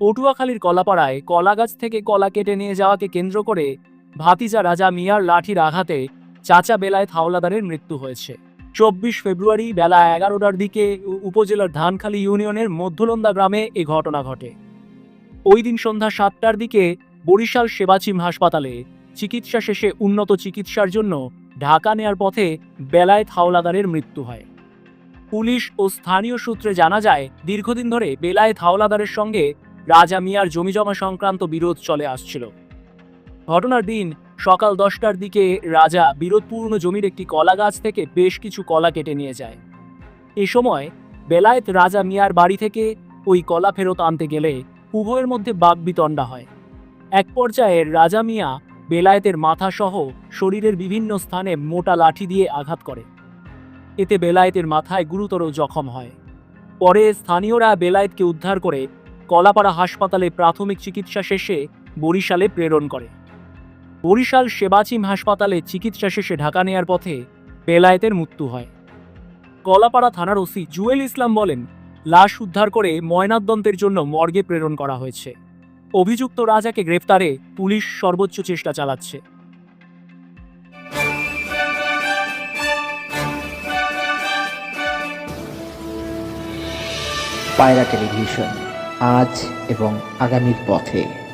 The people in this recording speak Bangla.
পটুয়াখালীর কলাপাড়ায় কলা গাছ থেকে কলা কেটে নিয়ে যাওয়াকে কেন্দ্র করে ভাতিজা রাজা মিয়ার লাঠির আঘাতে চাচা বেলায় হাওলাদারের মৃত্যু হয়েছে। চব্বিশ ফেব্রুয়ারি বেলা এগারোটার দিকে উপজেলার ধানখালী ইউনিয়নের মধ্যলন্দা গ্রামে এ ঘটনা ঘটে। ওই দিন সন্ধ্যা সাতটার দিকে বরিশাল সেবাচিম হাসপাতালে চিকিৎসা শেষে উন্নত চিকিৎসার জন্য ঢাকা নেয়ার পথে বেলায় হাওলাদারের মৃত্যু হয়। পুলিশ ও স্থানীয় সূত্রে জানা যায়, দীর্ঘদিন ধরে বেলায় হাওলাদারের সঙ্গে রাজা মিয়ার জমিজমা সংক্রান্ত বিরোধ চলে আসছিল। ঘটনার দিন সকাল দশটার দিকে রাজা বিরোধপূর্ণ জমির একটি কলা গাছ থেকে বেশ কিছু কলা কেটে নিয়ে যায়। এ সময় বেলায়েত রাজা মিয়ার বাড়ি থেকে ওই কলা ফেরত আনতে গেলে উভয়ের মধ্যে বাগবিতণ্ডা হয়। এক পর্যায়ে রাজা মিয়া বেলায়েতের মাথা সহ শরীরের বিভিন্ন স্থানে মোটা লাঠি দিয়ে আঘাত করে। এতে বেলায়েতের মাথায় গুরুতর জখম হয়। পরে স্থানীয়রা বেলায়েতকে উদ্ধার করে কলাপাড়া হাসপাতালে প্রাথমিক চিকিৎসা শেষে বরিশালে প্রেরণ করে। বরিশাল সেবাচিম হাসপাতালে চিকিৎসা শেষে ঢাকা নেয়ার পথে বেলায়েতের মৃত্যু হয়। কলাপাড়া থানার ওসি জুয়েল ইসলাম বলেন, লাশ উদ্ধার করে ময়নাতদন্তের জন্য মর্গে প্রেরণ করা হয়েছে। অভিযুক্ত রাজাকে গ্রেফতারে পুলিশ সর্বোচ্চ চেষ্টা চালাচ্ছে। পায়রা টেলিভিশন। আজ এবং আগামীর পথে।